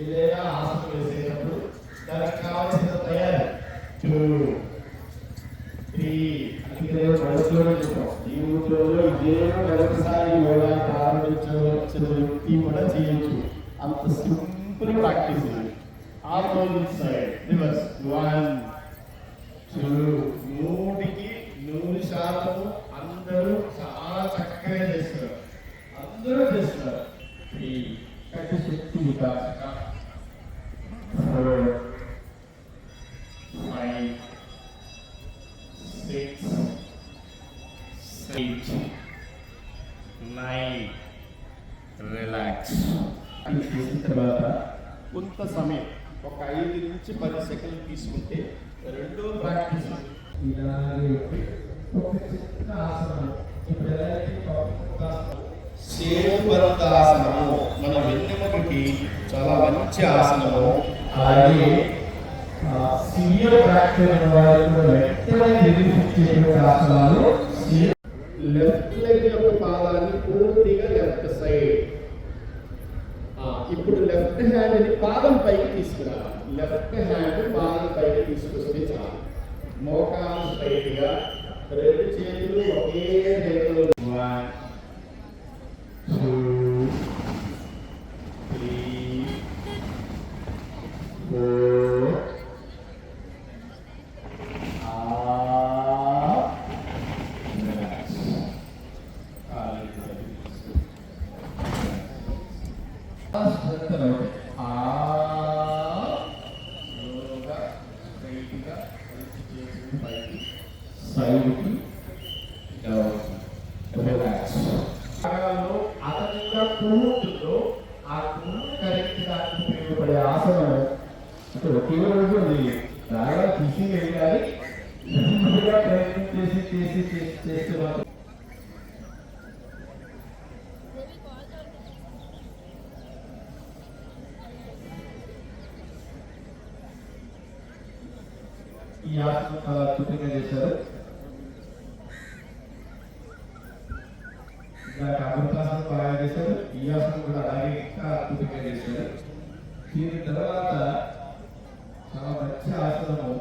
ఏదైనా ఆసనం వేసేటప్పుడు దానికి కావాల్సిన తయారు. టూ త్రీ అందుకే మనసులోనే చెప్పాం ఈ ఊళ్ళో ఇదే మొదటిసారి యోగా ప్రారంభించవలసిన వ్యక్తి కూడా చేయొచ్చు. అంత సింపుల్ ప్రాక్టీస్ ఇది. Opposite side. Reverse. One two నూటికి నూరు శాతము అందరూ చాలా చక్కగా చేస్తారు. అందరూ చేస్తారు. త్రీ కట్టి శక్తి వికాసం రిలాక్స్ చేసిన తర్వాత కొంత సమయం ఒక ఐదు నుంచి పది సెకండ్లు తీసుకుంటే రెండో ప్రాక్టీస్. ఇలాగే ఒక చిన్న ఆసనం. ఇప్పుడు ఎలా అయితే ఒక ఆసనం సేతుబద్ధాసనము మన వెన్నెముకకి చాలా మంచి ఆసనము. అలాగే సీనియర్ ప్రాక్టీస్ వారికి వెంటనే నిర్మించే ఆసనాలు లెఫ్ట్ లెగ్ యొక్క పాదాన్ని పూర్తిగా లెఫ్ట్ సైడ్ ఇప్పుడు లెఫ్ట్ హ్యాండ్ని పాదం పైకి తీసుకురావాలి. లెఫ్ట్ హ్యాండ్ పాదం పైకి తీసుకొస్తే చాలు. మోకాలు స్ట్రైట్గా రెండు చేతులు ఒకే సైడ్కి రిలాక్స్ అదనంగా కూర్చుందో ఆ కూర్చు కరెక్ట్ ఉపయోగపడే ఆసనం అంటే ఒకే రోజు బాగా తీసి వెళ్ళాలి ప్రయత్నం చేసి చేసి చేసి చేస్తే మాత్రం ఈ ఆసనం చాలా అద్భుతంగా చేశారు. ఇందాక అమృతాసనం బాగా చేశారు. ఈ ఆసనం కూడా అలాగే ఇంకా అద్భుతంగా చేశారు. దీని తర్వాత చాలా మంచి ఆసనము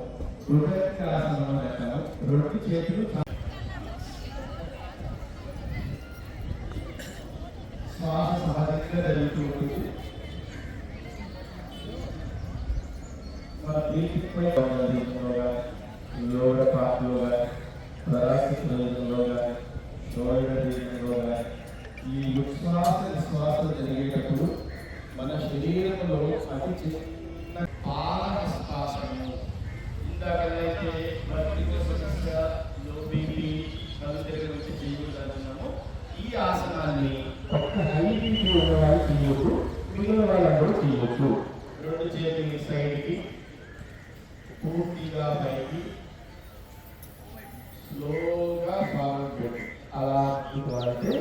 హృదయ ఆసనం అని అంటాము. రెండు చేతులు శ్వాస సహజంగా జరుగుతూ ఉంటుంది మన బ్రీతింగ్పై దీనిలోగా యోగ పాటలోగా పరాశి ఈ ఉచ్ఛ్వాస నిశ్వాస జరిగేటప్పుడు మన శరీరంలో అతి చిన్న పాదహస్తాసనము ఇందాకైతే వర్టికో సమస్య లో బీపీ కళ్ళు దగ్గర ఈ ఆసనాన్ని ఒక్క హై బీపీ ఉన్న వాళ్ళు చేయొచ్చు మిగిలిన వాళ్ళందరూ చేయొచ్చు. రెండు చేతులు సైడ్కి పూర్తిగా పైకి స్లోగా ఫార్వర్డ్ పెట్టు అలా ఇటువైతే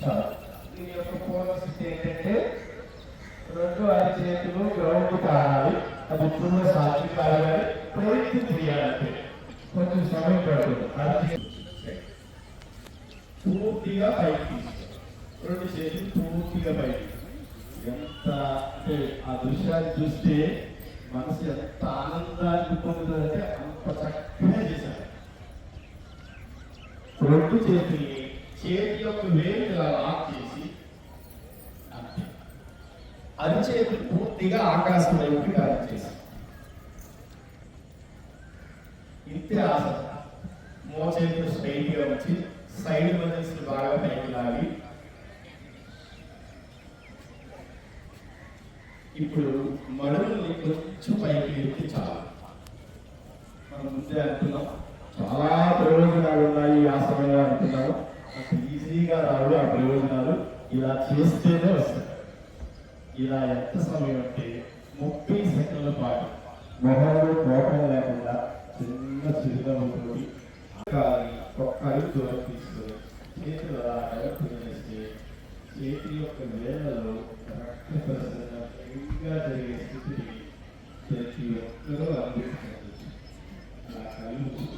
చాలా. దీని యొక్క పూర్వ స్థితి ఏంటంటే రెండు అరిచేతులు గ్రౌండ్ కావాలి అది పూర్వ సాక్షి కావాలి ప్రయత్నం చేయాలంటే కొంచెం సమయం పడుతుంది. అరిచేతులు పూర్తిగా పైకి రెండు చేతులు పూర్తిగా పైకి. ఎంత అంటే ఆ దృశ్యాన్ని చూస్తే మనసు ఎంత ఆనందాన్ని పొందుతుందంటే అంత చక్కగా చేశారు. రెండు చేతుల్ని చేతి యొక్క వేలు ఇలా లాక్ చేసి అంతే. అరిచేతులు పూర్తిగా ఆకాశం వైపు అరిచేసి ఇంతే ఆసనం మోచేతులు స్ట్రైట్గా వచ్చి సైడ్ మజిల్స్ బాగా పైకి లాగి ఇప్పుడు మడుగుల్ని కొంచెం పైకి ఎత్తి చాలు. మనం ముందే అంటున్నాం చాలా ప్రయోజనాలు ఉన్నాయి ఈ ఆసనంలో అంటున్నాము. అంత ఈజీగా రావు ఆ ప్రయోజనాలు. ఇలా చేస్తేనే వస్తాయి. ఇలా ఎంత సమయం అంటే ముప్పై సెకండ్ల పాటు మొహంలో కోపం లేకుండా చిన్న చిరునవ్వుతోటి కాలి ఒక్క అడుగు దూరం తీసుకొని చేతులు అలా వెనక్కి వేస్తే చేతి యొక్క వేళలో రక్త Thank you.